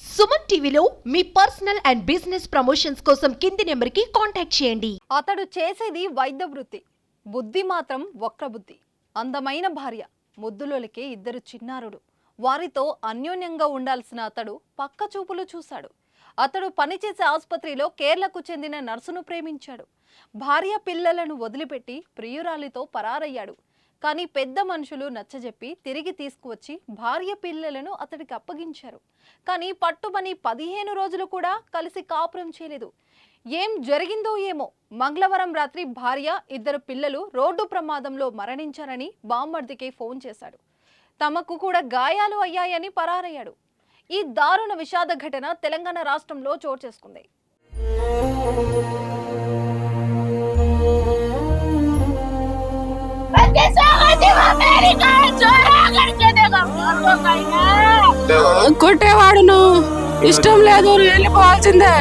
సుమన్ టీవీలో మీ personal and business promotions కోసం కింది నెంబర్కి కాంటాక్ట్ చేయండి. అతడు చేసేది వైద్య వృత్తి. బుద్ధి మాత్రం వక్రబుద్ధి అందమైన భార్య. ముద్దులోలికే ఇద్దరు చిన్నారుడు. వారితో అన్యోన్యంగా ఉండాల్సిన అతడు పక్క చూపులు చూశాడు. అతడు పనిచేసే ఆసుపత్రిలో కేరళకు చెందిన నర్సును ప్రేమించాడు. భార్య పిల్లలను వదిలిపెట్టి ప్రియురాలితో పరారయ్యాడు. కానీ పెద్ద మనుషులు నచ్చజెప్పి తిరిగి తీసుకువచ్చి భార్య పిల్లలను అతడికి అప్పగించారు. కానీ పట్టుబని పదిహేను రోజులు కూడా కలిసి కాపురం చేయలేదు. ఏం జరిగిందో ఏమో. మంగళవారం రాత్రి భార్య ఇద్దరు పిల్లలు రోడ్డు ప్రమాదంలో మరణించారని బామ్మర్దికి ఫోన్ చేశాడు. తమకు కూడా గాయాలు అయ్యాయని పరారయ్యాడు. ఈ దారుణ విషాద ఘటన తెలంగాణ రాష్ట్రంలో చోటు చేసుకుంది. కొట్టేవాడును. ఇష్టం లేదు వెళ్ళిపోవాల్సిందే.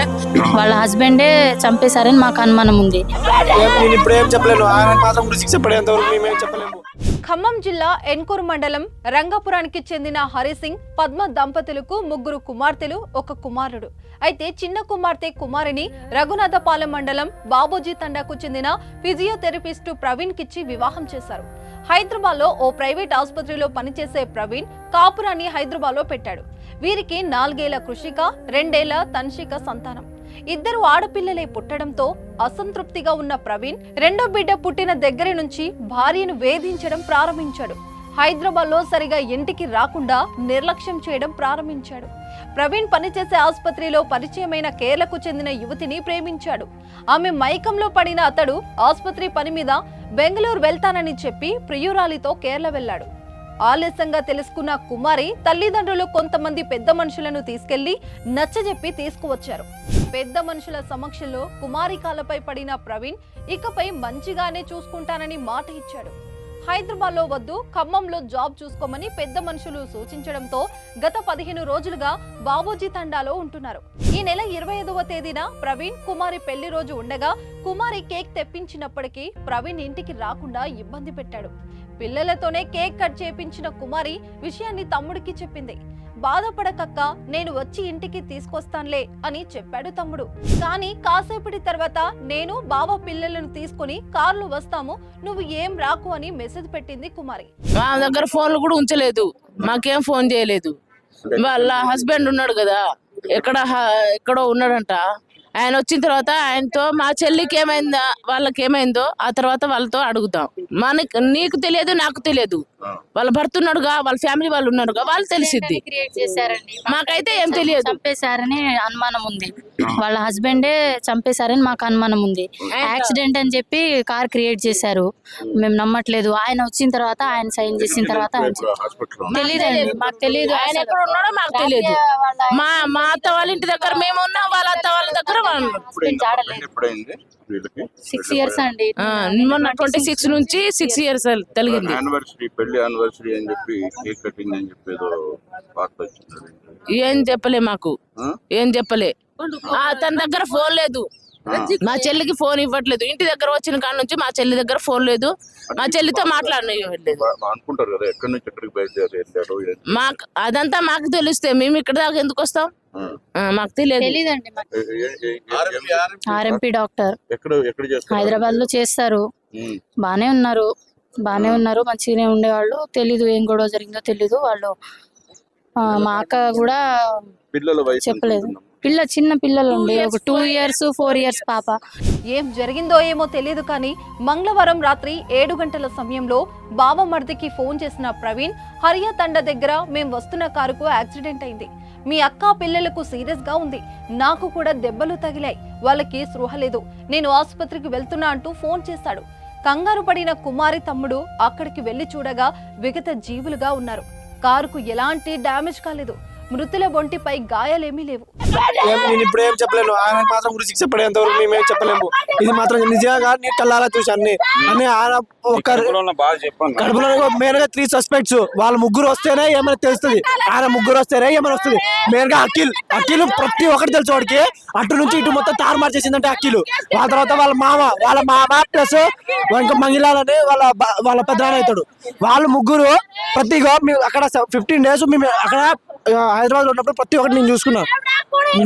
వాళ్ళ హస్బెండే చంపేశారని మాకు అనుమానం ఉంది. ఇప్పుడు ఏం చెప్పలేను. ఆయన మాత్రం కూడా శిక్ష పడేంత వరకు మేమేం చెప్పలేము. ఖమ్మం జిల్లా ఎన్కూరు మండలం రంగపురానికి చెందిన హరిసింగ్ పద్మ దంపతులకు ముగ్గురు కుమార్తెలు ఒక కుమారుడు. అయితే చిన్న కుమార్తె కుమారిని రఘునాథపాలెం మండలం బాబోజీ తండాకు చెందిన ఫిజియోథెరపిస్టు ప్రవీణ్ కిచ్చి వివాహం చేశారు. హైదరాబాద్లో ఓ ప్రైవేట్ ఆసుపత్రిలో పనిచేసే ప్రవీణ్ కాపురాన్ని హైదరాబాద్లో పెట్టాడు. వీరికి నాలుగేళ్ళ కృషిక రెండేళ్ళ తన్షిక సంతానం. ఇద్దరు ఆడపిల్లలే పుట్టడంతో అసంతృప్తిగా ఉన్న ప్రవీణ్ రెండో బిడ్డ పుట్టిన దగ్గర నుంచి భార్యను వేధించడం ప్రారంభించాడు. హైదరాబాద్లో సరిగా ఇంటికి రాకుండా నిర్లక్ష్యం చేయడం ప్రారంభించాడు. ప్రవీణ్ పనిచేసే ఆసుపత్రిలో పరిచయమైన కేరళకు చెందిన యువతిని ప్రేమించాడు. ఆమె మైకంలో పడిన అతడు ఆసుపత్రి పని మీద బెంగళూరు వెళ్తానని చెప్పి ప్రియురాలితో కేరళ వెళ్ళాడు. ఆలస్యంగా తెలుసుకున్న కుమారి తల్లిదండ్రులు కొంతమంది పెద్ద మనుషులను తీసుకెళ్ళి నచ్చజెప్పి తీసుకువచ్చారు. పెద్ద మనుషుల సమక్షంలో కుమారి కాలపై పడిన ప్రవీణ్ ఇకపై మంచిగానే చూసుకుంటానని మాట ఇచ్చాడు. హైదరాబాద్లో వద్దు ఖమ్మంలో జాబ్ చూసుకోమని పెద్ద మనుషులు సూచించడంతో గత పదిహేను రోజులుగా బాబోజీ తండాలో ఉంటున్నారు. ఈ నెల ఇరవై ఐదవ తేదీన ప్రవీణ్ కుమారి పెళ్ళి రోజు ఉండగా కుమారి కేక్ తెప్పించినప్పటికీ ప్రవీణ్ ఇంటికి రాకుండా ఇబ్బంది పెట్టాడు. పిల్లలతోనే కేక్ కట్ చేపించిన కుమారి విషయాన్ని తమ్ముడికి చెప్పింది. బాధపడకక్క నేను వచ్చి ఇంటికి తీసుకొస్తానులే అని చెప్పాడు తమ్ముడు. కానీ కాసేపటి తర్వాత నేను బావ పిల్లలను తీసుకుని కార్లు వస్తాము నువ్వు ఏం రాకు అని మెసేజ్ పెట్టింది కుమారి. నా దగ్గర ఫోన్లు కూడా ఉంచలేదు. మాకేం ఫోన్ చేయలేదు. వాళ్ళ హస్బెండ్ ఉన్నాడు కదా ఎక్కడ ఎక్కడో ఉన్నాడంట. ఆయన వచ్చిన తర్వాత ఆయనతో మా చెల్లికి ఏమైందా వాళ్ళకి ఏమైందో ఆ తర్వాత వాళ్ళతో అడుగుతాం. మనకి నీకు తెలియదు నాకు తెలియదు. వాళ్ళ భర్త ఉన్నాడుగా వాళ్ళ ఫ్యామిలీ వాళ్ళు ఉన్నారుగా వాళ్ళు తెలిసిద్ది. క్రియేట్ చేశారండి. మాకైతే ఏం తెలియదు. చంపేశారని అనుమానం ఉంది. వాళ్ళ హస్బెండే చంపేశారని మాకు అనుమానం ఉంది. యాక్సిడెంట్ అని చెప్పి కార్ క్రియేట్ చేశారు. మేము. నమ్మట్లేదు. ఆయన వచ్చిన తర్వాత ఆయన సైన్ చేసిన తర్వాత తెలీదండి మాకు తెలియదు. ఆయన ఎక్కడ ఉన్నాడో మాకు తెలియదు. మా మా అత్త వాళ్ళ ఇంటి దగ్గర మేము ఉన్నాం. వాళ్ళ అత్త వాళ్ళ దగ్గర వాళ్ళు ఎప్పుడైంది? వీళ్ళకి? సిక్స్ ఇయర్స్ అండి. ఆ, మొన్న ట్వంటీ సిక్స్ నుంచి సిక్స్ ఇయర్స్ కలిగింది యానివర్సరీ పెళ్ళి యానివర్సరీ అని చెప్పి కేక్ కటింగ్ అని చెప్పి ఏదో వార్త వచ్చింది ఏం చెప్పలే మాకు. ఆ? ఏం చెప్పలే. ఆ, తన దగ్గర ఫోన్ లేదు. మా చెల్లికి ఫోన్ ఇవ్వట్లేదు. ఇంటి దగ్గర వచ్చిన కాడ నుంచి మా చెల్లి దగ్గర ఫోన్ లేదు. మా చెల్లితో మాట్లాడలేదు బా- బా అనుకుంటారు కదా ఎక్కడి నుంచి ఎక్కడికి బయలుదేరి వెళ్ళారు ఏంటి? మాకు అదంతా మాకు తెలిస్తే మేము ఇక్కడ దాకా ఎందుకు వస్తాం? మాకు తెలియదు ఆర్ఎంపీ డాక్టర్. ఎక్కడ ఎక్కడ చేస్తారు? హైదరాబాద్లో చేస్తారు. బానే ఉన్నారు. బానే ఉన్నారు. మంచిగానే ఉండేవాళ్ళు. తెలీదు ఏం గొడవ జరిగిందో తెలీదు. వాళ్ళు ఆ, మా అక్క కూడా పిల్లల వయసు ఎంత చెప్పలేదు? పిల్ల చిన్న పిల్లలు ఉండి ఒక టూ ఇయర్స్ ఫోర్ ఇయర్స్ పాప. ఏం జరిగిందో ఏమో తెలియదు కానీ మంగళవారం రాత్రి ఏడు గంటల సమయంలో బావమర్దికి ఫోన్ చేసిన ప్రవీణ్ హరియా తండ దగ్గర మేం వస్తున్న కారుకు యాక్సిడెంట్ అయింది. మీ అక్క పిల్లలకు సీరియస్గా ఉంది. నాకు కూడా దెబ్బలు తగిలాయి. వాళ్ళకి స్పృహ లేదు. నేను ఆసుపత్రికి వెళ్తున్నా అంటూ ఫోన్ చేశాడు కంగారు పడిన కుమారి తమ్ముడు అక్కడికి వెళ్ళి చూడగా విగత జీవులుగా ఉన్నారు. కారుకు ఎలాంటి డ్యామేజ్ కాలేదు. మృతుల ఒంటిపై గాయాలేమీ లేవు. ఏం నేను ఇప్పుడు ఏం చెప్పలేను. ఆయన మాత్రం కూడా శిక్ష పడేంత వరకు మేమేం చెప్పలేము. ఇది మాత్రం నిజంగా నీ కళ్ళారా చూసి అన్ని అన్ని ఆయన ఒక బాగా చెప్పాను కడుపులో మెయిన్గా త్రీ సస్పెక్ట్స్ వాళ్ళ ముగ్గురు వస్తేనే ఏమైనా తెలుస్తుంది. ఆయన ముగ్గురు వస్తేనే ఏమైనా వస్తుంది. మెయిన్గా అఖిల్ అఖిల్ ప్రతి ఒక్కటి తెలుసు వాడికి. అటు నుంచి ఇటు మొత్తం తారుమారు చేసిందంటే అఖిల్. వాళ్ళ తర్వాత వాళ్ళ మామ వాళ్ళ మామ ప్లస్ ఇంకా మంగిలాలని వాళ్ళ వాళ్ళ పెద్దనాన్న అవుతాడు. వాళ్ళు ముగ్గురు ప్రతిగా మేము అక్కడ ఫిఫ్టీన్ డేస్ మేము అక్కడ హైదరాబాద్ ఉన్నప్పుడు ప్రతి ఒక్కటి నేను చూసుకున్నా.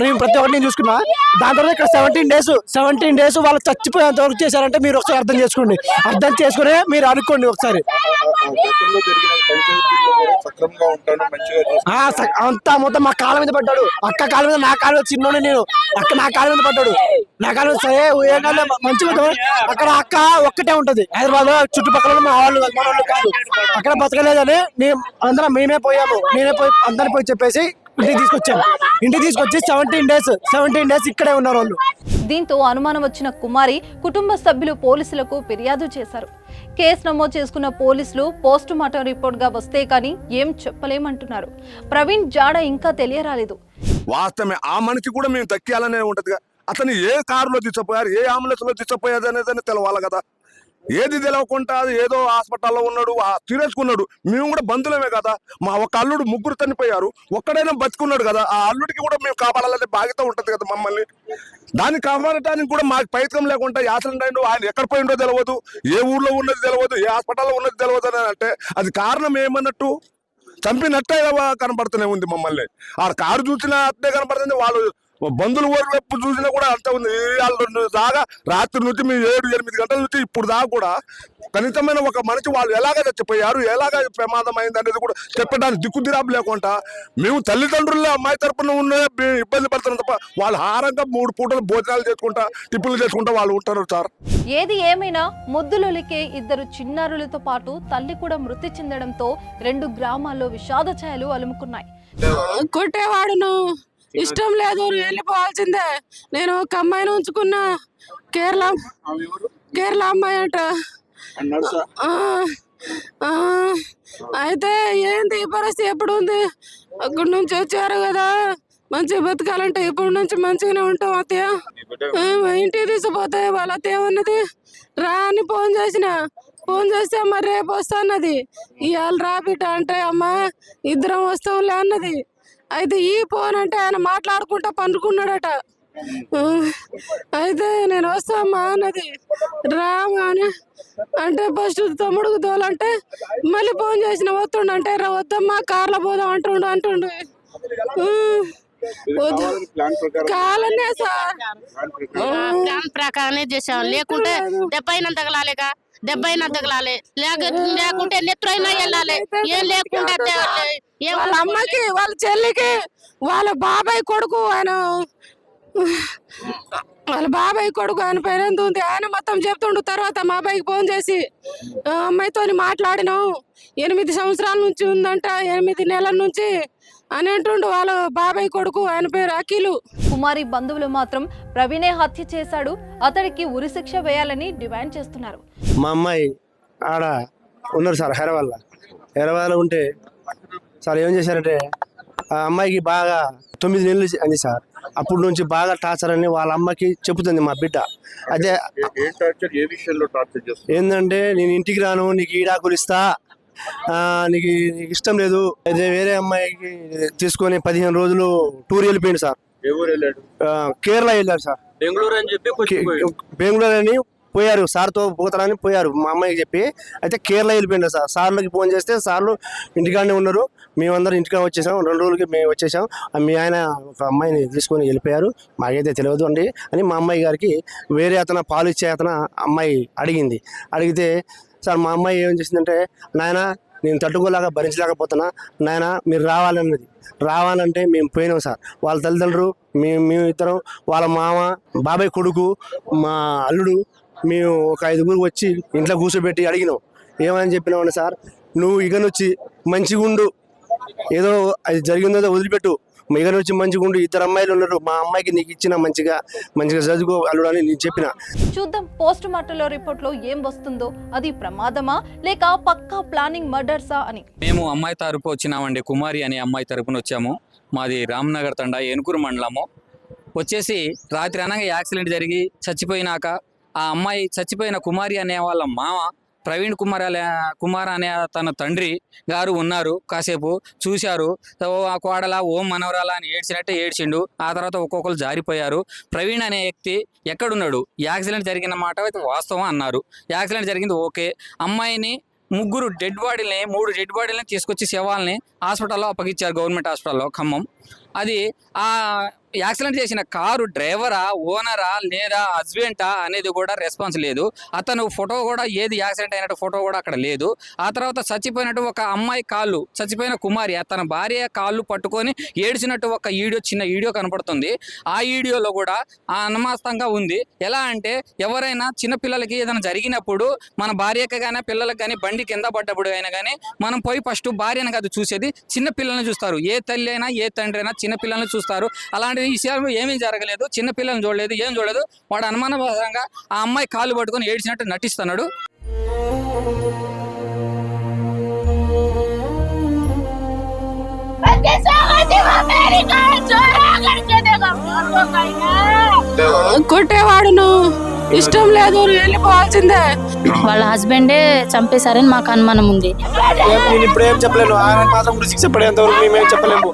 నేను ప్రతి ఒక్కటి నేను చూసుకున్నా. దాని తర్వాత ఇక్కడ సెవెంటీన్ డేస్ సెవెంటీన్ డేస్ వాళ్ళు చచ్చిపోయేంత వరకు చేశారంటే మీరు ఒకసారి అర్థం చేసుకోండి. అర్థం చేసుకుని మీరు అనుకోండి ఒకసారి. అంతా మొత్తం మా కాళ్ళ మీద పడ్డాడు. అక్క కాళ్ళ మీద నా కాళ్ళ మీద చిన్నోడే నేను. అక్క నా కాళ్ళ మీద పడ్డాడు. నా కాళ్ళ మీద సరే ఉంటుంది. అక్కడ అక్క ఒక్కటే ఉంటది. హైదరాబాద్లో చుట్టుపక్కల మా వాళ్ళు కాదు, మన వాళ్ళు కాదు. అక్కడ బతకలేదని మేము అందరం మేమే పోయాము. నేనే పోయి అందరిని పోయి చెప్పేసి ఇంటికి తీసుకొచ్చాము ఇంటికి తీసుకొచ్చి సెవెంటీన్ డేస్ సెవెంటీన్ డేస్ ఇక్కడే ఉన్నారు వాళ్ళు. దీంతో అనుమానం వచ్చిన కుమారి కుటుంబ సభ్యులు పోలీసులకు ఫిర్యాదు చేశారు. కేసు నమోదు చేసుకున్న పోలీసులు పోస్ట్ మార్టం రిపోర్ట్గా వస్తే కానీ ఏం చెప్పలేమంటున్నారు. ప్రవీణ్ జాడ ఇంకా తెలియరాలేదు. వాస్తవమే ఆ మనిషి కూడా మేము తక్కియాలనే ఉంటదిగా. అతను ఏ కారులో తీసుకుపోయారు ఏ అంబులెన్స్లో తీసుకుపోయారు అనేది తెలవాలి కదా. ఏది తెలవకుండా ఏదో హాస్పిటల్లో ఉన్నాడు తీరేసుకున్నాడు. మేము కూడా బంధులమే కదా. మా ఒక అల్లుడు ముగ్గురు చనిపోయారు. ఒక్కడైనా బతుకున్నాడు కదా. ఆ అల్లుడికి కూడా మేము కాపాడాలనే బాధ్యత ఉంటుంది కదా మమ్మల్ని. దాన్ని కాపాడటానికి కూడా మాకు ప్రయత్నం లేకుండా యాసలు అయిండు ఆయన ఎక్కడ పోయిండో తెలియదు ఏ ఊర్లో ఉన్నది తెలియదు ఏ హాస్పిటల్లో ఉన్నది తెలియదు అని అంటే అది కారణం ఏమన్నట్టు చంపినట్టే కనపడుతూనే ఉంది మమ్మల్ని. ఆ కారు చూసినా అట్టే కనపడుతుంది వాళ్ళు బంధువుల ఊరు వైపు చూసినా కూడా అంతే ఉంది. వాళ్ళు దాకా రాత్రి నుంచి మేము ఏడు ఎనిమిది గంటల నుంచి ఇప్పుడు దాకా కూడా కనీసమైన ఒక మనిషి వాళ్ళు ఎలాగ చచ్చిపోయారు ఎలాగ ప్రమాదం అయింది అనేది కూడా చెప్పడానికి దిక్కుదిరాపు లేకుండా మేము తల్లిదండ్రుల అమ్మాయి తరపున ఉన్న మేము ఇబ్బంది పడుతున్నాం తప్ప వాళ్ళు హారంగా మూడు పూటలు భోజనాలు చేసుకుంటా టిప్పులు చేసుకుంటా వాళ్ళు ఉంటారు సార్. ఏది ఏమైనా ముద్దులొలికే ఇద్దరు చిన్నారులతో పాటు తల్లి కూడా మృతి చెందడంతో రెండు గ్రామాల్లో విషాద ఛాయలు అలుముకున్నాయి. కొట్టేవాడును. ఇష్టం లేదు వెళ్ళిపోవాల్సిందే. నేను ఒక అమ్మాయిని ఉంచుకున్నా. కేరళ కేరళ అమ్మాయి అంట. అయితే ఏంటి ఈ పరిస్థితి? ఎప్పుడు ఉంది అక్కడి నుంచి వచ్చారు కదా. మంచిగా బతకాలంటే ఇప్పటి నుంచి మంచిగానే ఉంటాం అత్తయ్య? ఇంటికి తీసుకుపోతే వాళ్ళ అత్తయ్య ఉన్నది. రా అని ఫోన్ చేసిన. ఫోన్ చేస్తే మరి రేపు వస్తా అన్నది ఇవాళ రా బిడ్డ అంటే అమ్మ ఇద్దరం వస్తాంలే అన్నది. అయితే ఈ ఫోన్ అంటే ఆయన మాట్లాడుకుంటా పండుకున్నాడట. అయితే నేను వస్తామ్మా అన్నది. రామా అని అంటే ఫస్ట్ తమ్ముడుకు తోలంటే మళ్ళీ ఫోన్ చేసిన వస్తుండు అంటే రా వద్దమ్మా కార్లో పోదాం అంటుండు అంటుండు. కాలనే సార్. ప్లాన్ ప్రకారం ప్లాన్ ప్రకారమే చేసాం లేకుంటే దెబ్బ అయినా తగలాలిక దెబ్బ అయినా తగలాలి. లేక లేకుంటే నెత్తురు అయినా వెళ్ళాలి. ఏం లేకుండా వాళ్ళ అమ్మకి వాళ్ళ చెల్లికి వాళ్ళ బాబాయ్ కొడుకు ఆయన వాళ్ళ బాబాయ్ కొడుకు ఆయన ఎంత ఉంది? ఆయన మొత్తం చెప్తుండు. తర్వాత మా అబ్బాయికి ఫోన్ చేసి "ఆ, అమ్మాయితోని మాట్లాడినాం. ఎనిమిది సంవత్సరాల నుంచి ఉందంట. ఎనిమిది నెలల నుంచి అని అంటుండు వాళ్ళ బాబాయ్ కొడుకు ఆయన పేరు అఖిలు. కుమారి బంధువులు మాత్రం ప్రవీణే హత్య చేశాడు అతడికి ఉరిశిక్ష వేయాలని డిమాండ్ చేస్తున్నారు. మా అమ్మాయి ఆడ ఉన్నారు సార్ హైదరాబాద్లో. హైదరాబాద్లో ఉంటే సార్ ఏం చేశారంటే ఆ అమ్మాయికి బాగా తొమ్మిది నెలలు అంది సార్. అప్పటి నుంచి బాగా టార్చర్ అని వాళ్ళ అమ్మకి చెబుతుంది మా బిడ్డ. అదే ఏ- ఏ టార్చర్ ఏ విషయంలో టార్చర్ చేస్తారు ఏంటంటే నేను ఇంటికి రాను నీకు ఈడాకులు ఇస్తా నీకు నీకు ఇష్టం లేదు. అయితే వేరే అమ్మాయికి తీసుకొని పదిహేను రోజులు టూర్ వెళ్ళిపోయింది సార్. కేరళ వెళ్ళారు సార్. బెంగళూరు అని చెప్పి బెంగళూరు అని పోయారు. సార్తో పోతారని పోయారు. మా అమ్మాయికి చెప్పి. అయితే కేరళ వెళ్ళిపోయింది సార్. సార్లకి ఫోన్ చేస్తే సార్లు ఇంటికాడనే ఉన్నారు. మేమందరం ఇంటికాడ వచ్చేసాం. రెండు రోజులకి మేము వచ్చేసాం. మీ ఆయన ఒక అమ్మాయిని తీసుకొని వెళ్ళిపోయారు. మాకైతే తెలియదు అండి అని మా అమ్మాయి గారికి వేరే అతను పాలు ఇచ్చే అతను అమ్మాయి అడిగింది. అడిగితే సార్ మా అమ్మాయి ఏం చేసిందంటే నాయన నేను తట్టుకోలేక భరించలేకపోతున్నా నాయన మీరు రావాలన్నది. రావాలంటే మేము పోయినాం సార్. వాళ్ళ తల్లిదండ్రులు మేము మేము ఇద్దరం వాళ్ళ మామ బాబాయ్ కొడుకు మా అల్లుడు మేము ఒక ఐదుగురు వచ్చి ఇంట్లో కూర్చోబెట్టి అడిగినాం. ఏమని చెప్పినామని సార్ నువ్వు ఇక నుంచి మంచిగా ఉండు ఏదో అది జరిగిందో వదిలిపెట్టు. ఇక నుంచి మంచిగా ఉండు ఇద్దరు అమ్మాయిలు ఉన్నారు మా అమ్మాయికి నీకు ఇచ్చిన మంచిగా మంచిగా చదువుకో అల్లుడు అని నేను చెప్పిన. చూద్దాం పోస్ట్ మార్టంలో రిపోర్ట్లో ఏం వస్తుందో. అది ప్రమాదమా లేక పక్కా ప్లానింగ్ మర్డర్సా అని? మేము అమ్మాయి తరపు వచ్చినామండి కుమారి అనే అమ్మాయి తరపున వచ్చాము. మాది రామ్నగర్ తండ ఏనుగురు మండలము. వచ్చేసి రాత్రి అనగా యాక్సిడెంట్ జరిగి చచ్చిపోయినాక ఆ అమ్మాయి చచ్చిపోయిన కుమారి అనే వాళ్ళ మామ ప్రవీణ్ కుమార్ అనే కుమార్ అనే తన తండ్రి గారు ఉన్నారు. కాసేపు చూశారు. ఓ ఆ కోడల ఓం మనవరాల అని ఏడ్చినట్టే ఏడ్చిండు. ఆ తర్వాత ఒక్కొక్కరు జారిపోయారు. ప్రవీణ్ అనే వ్యక్తి ఎక్కడున్నాడు? యాక్సిడెంట్ జరిగిన మాట అయితే వాస్తవం అన్నారు. యాక్సిడెంట్ జరిగింది ఓకే. అమ్మాయిని ముగ్గురు డెడ్ బాడీలని మూడు డెడ్ బాడీలని తీసుకొచ్చి శవాల్ని హాస్పిటల్లో అప్పగించారు. గవర్నమెంట్ హాస్పిటల్లో ఖమ్మం. అది ఆ యాక్సిడెంట్ చేసిన కారు డ్రైవరా ఓనరా లేదా హస్బెంటా అనేది కూడా రెస్పాన్స్ లేదు. అతను ఫోటో కూడా ఏది యాక్సిడెంట్ అయినట్టు ఫోటో కూడా అక్కడ లేదు. ఆ తర్వాత చచ్చిపోయినట్టు ఒక అమ్మాయి కాళ్ళు చచ్చిపోయిన కుమారి తన భార్య కాళ్ళు పట్టుకొని ఏడ్చినట్టు ఒక వీడియో చిన్న వీడియో కనపడుతుంది. ఆ వీడియోలో కూడా ఆ అనుమాస్తంగా ఉంది. ఎలా అంటే ఎవరైనా చిన్న పిల్లలకి ఏదైనా జరిగినప్పుడు మన భార్యకి కానీ పిల్లలకి కానీ బండి కింద పడ్డప్పుడు అయినా కానీ మనం పోయి ఫస్ట్ భార్యను కాదు చూసేది చిన్న పిల్లల్ని చూస్తారు. ఏ తల్లి అయినా ఏ తండ్రి అయినా చిన్న పిల్లల్ని చూస్తారు. అలాంటి విషయాలు ఏమీ జరగలేదు చిన్న పిల్లల్ని చూడలేదు ఏం చూడలేదు. వాడు అనుమానపరంగా ఆ అమ్మాయి కాళ్ళు పట్టుకొని ఏడ్చినట్టు నటిస్తున్నాడు. కొట్టేవాడును ఇష్టం లేదు వెళ్ళిపోవాల్సిందే. వాళ్ళ హస్బెండే చంపేశారని మాకు అనుమానం ఉంది. ఇప్పుడు ఏం చెప్పలేను. ఆయన మాత్రం గురించి చెప్పలేంత వరకు మేమేం చెప్పలేము.